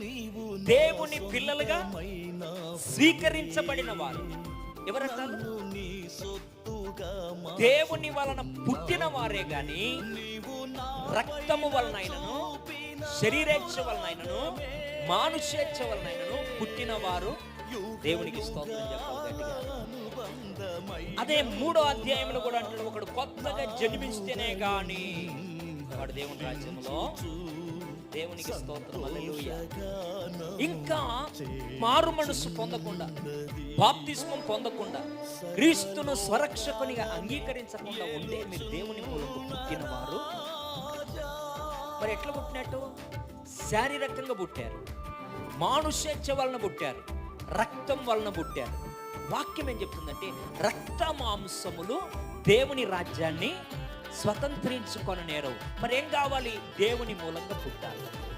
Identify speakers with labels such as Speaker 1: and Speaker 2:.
Speaker 1: నీవు
Speaker 2: దేవుని పిల్లలుగా స్వీకరించబడిన వారు. ఎవరంటారు? దేవుని వలన పుట్టిన వారే గాని రక్తము వలన అయినను శరీరేచ్ఛ వలన అయినను మానుషేచ్ఛ వలన అయినను పుట్టిన వారు దేవునికి స్తోత్రం అదే మూడో అధ్యాయంలో కూడా అంటాడు ఒకడు కొత్తగా జన్మిస్తేనే గాని వాడు దేవుని రాజ్యంలో దేవునికి స్తోత్రం. ఇంకా మారు మనసు పొందకుండా బాప్తిస్మం పొందకుండా క్రీస్తును స్వరక్షకునిగా అంగీకరించకుండా ఉంటే మీరు దేవుని మూలంలో పుట్టిన వారు మరి ఎట్లా పుట్టినట్టు? శారీరకంగా పుట్టారు. మానుషేచ్ఛ వలన పుట్టారు. రక్తం వలన పుట్టారు. వాక్యం ఏం చెప్తుందంటే రక్త మాంసములు దేవుని రాజ్యాన్ని స్వతంత్రించుకొని నేరవు మరి ఏం కావాలి? దేవుని మూలంగా పుట్టాలి.